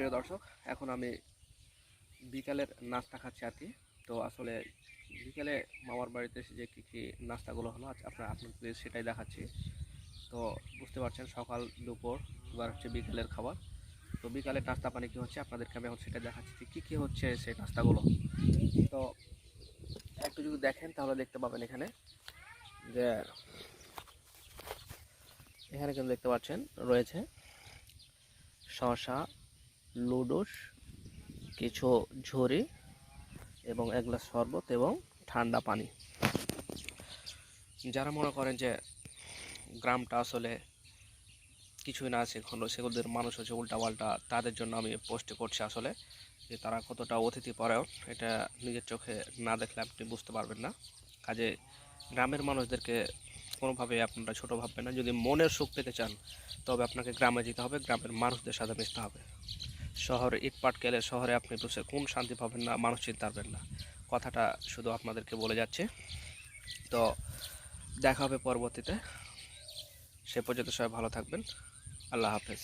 প্রিয় দর্শক, এখন আমি বিকালের নাস্তা খাচ্ছি আর কি। তো আসলে বিকালে মামার বাড়িতে এসে যে কী কী নাস্তাগুলো হলো আজ আপনার আপনার আপনাদের সেটাই দেখাচ্ছি। তো বুঝতে পারছেন, সকাল, দুপুর, এবার হচ্ছে বিকেলের খাবার। তো বিকালের নাস্তা পানি কী হচ্ছে, আপনাদেরকে আমি এখন সেটা দেখাচ্ছি যে কী কী হচ্ছে সেই নাস্তাগুলো। তো একটু যদি দেখেন, তাহলে দেখতে পাবেন এখানে যে এখানে কিন্তু দেখতে পাচ্ছেন, রয়েছে শসা লুডুস, কিছু ঝুরি এবং এক গ্লাস শরবত এবং ঠান্ডা পানি। যারা মনে করেন যে গ্রামটা আসলে কিছুই না আছে সেগুলো সেগুলোদের মানুষ হচ্ছে উল্টাপাল্টা, তাদের জন্য আমি পোস্ট করছি আসলে যে তারা কতটা অতিথি পরায়ণ, এটা নিজের চোখে না দেখলে আপনি বুঝতে পারবেন না। কাজে গ্রামের মানুষদেরকে কোনোভাবে আপনারা ছোটো ভাববেন না। যদি মনের সুখ পেতে চান, তবে আপনাকে গ্রামে যেতে হবে, গ্রামের মানুষদের সাথে মিশতে হবে। শহরে ইটপাট গেলে শহরে আপনি বসে কোন শান্তি পাবেন না, মানুষ চিন্তা পারবেন না। কথাটা শুধু আপনাদেরকে বলে যাচ্ছে। তো দেখা হবে পরবর্তীতে। সে পর্যন্ত সবাই ভালো থাকবেন। আল্লাহ হাফেজ।